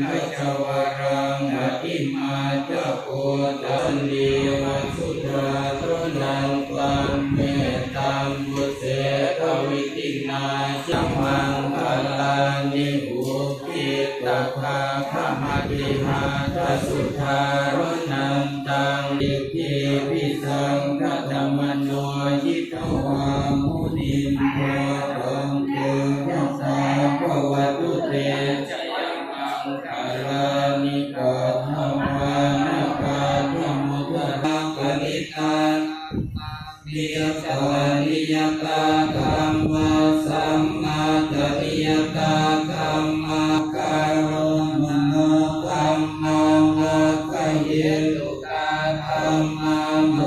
ขจวารังอติมาจะโกตันเดวสุตราตนังปันเมตังบุเสตวิตินาจัมังคลานิอุปิตะภาพมาติหาทัสุทารนังตังดิเทวิสังกัตมะ ตติยตากรรมการโรมโนกรรมนาคเยตุตาธรรมาม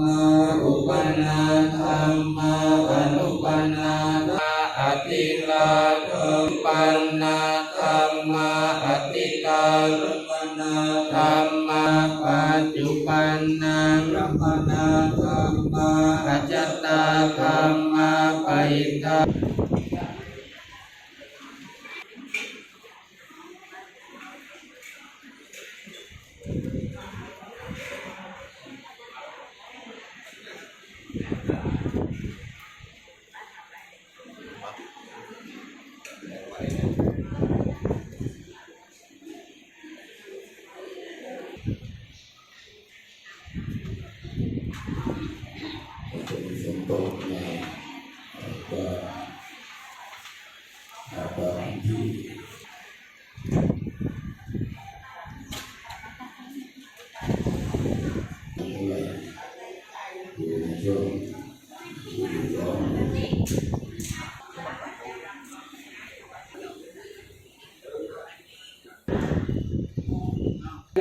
มาอุปนาธรรมาวันุปนาธาอติลาธรรมปันนาธรรมาอติลาธรรมนาธรรมาปัจจุปันนาธรรมนาธรรมาอจตาธรรมาปิทา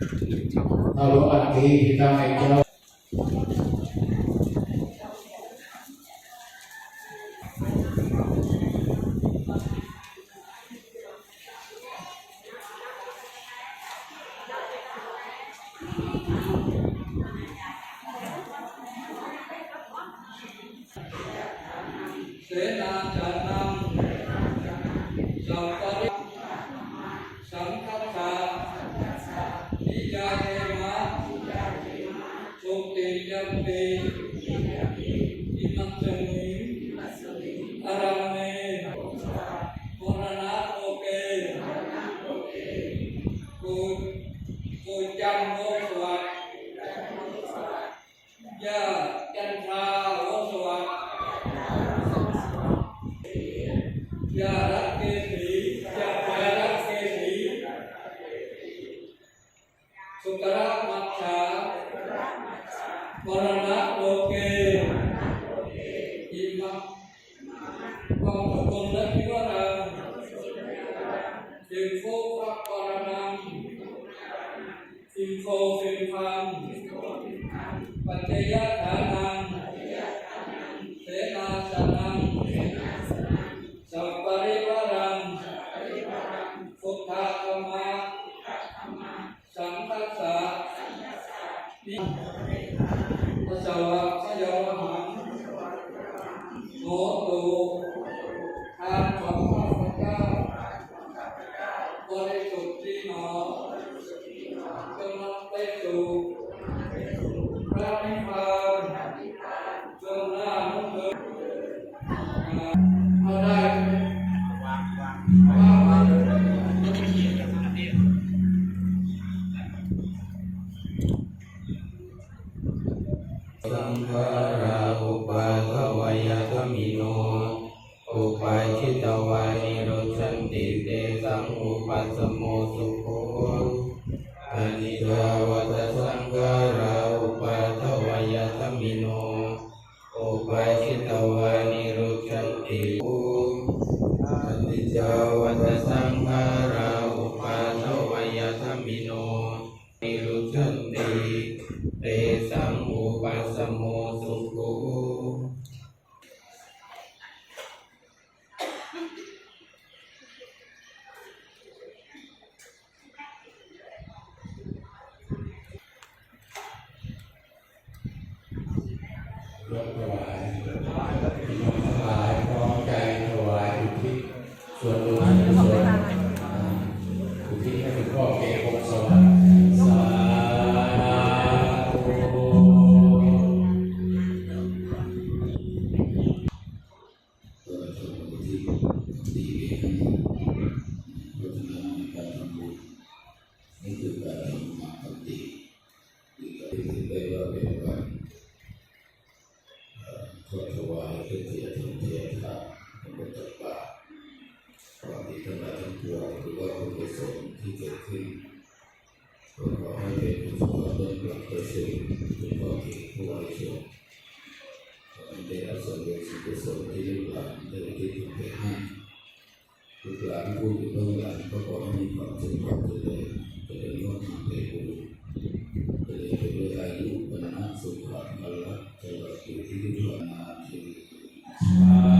Lalu nanti kita naik Thế là Bye. ทธิ์ที่หนอจงนำไปสู่พระนิพพานจงหน้ามุ่งเถิดเอาได้ไหมวางวางวางสังขาราอุปาทวยธมิโนอุปาชิตวานิโรชันติ สังอุปัสสโมสุโขอานิจาวัตสังการาอุปัตวยธมิโนอุปัสิตวานิโรชันติอนิจาวัตสังข ยก ทั้งหลายทั้งปวงหรือว่าบุญกุศลที่เกิดขึ้นก็ขอให้เป็นกุศลเบื้องหลังเกิดขึ้นเป็นความดีผู้บริสุทธิ์ได้รับส่วนบุญส่วนกุศลที่ลูกหลานได้ที่ถูกไปให้ลูกหลานผู้อยู่เบื้องหลังก็ขอให้มีความสุขความเจริญเจริญงอกงามไปบูรณ์เจริญไปด้วยอายุวันนะสุขภาพพละตลอดอยู่ที่ลูกหลานนาที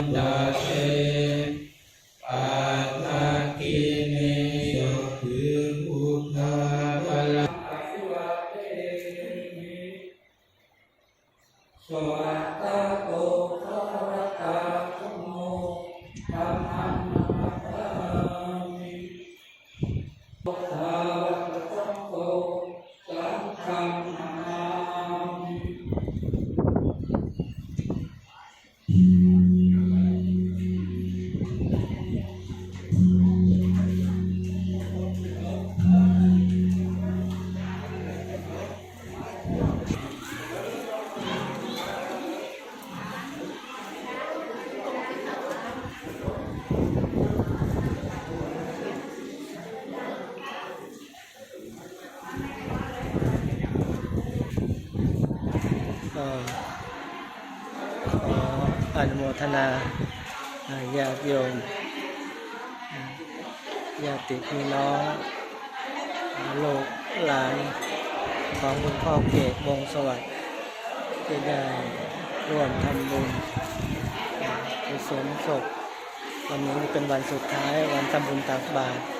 นิกรรมดาเตปัตากินิสุขิพุทธาลาสวัสตาโตภะคะวะตาธโมธัมมังนัมมามิพุทธาวะสังโฆ ก็ขออนุโมทนาญาติโยมญาติพี่น้องอ่าลูกหลานของคุณพ่อเกตวงสวัสดิ์ที่ได้ร่วมทำบุญอ่ากุศลศพวันนี้เป็นวันสุดท้ายวันทำบุญตักบาตร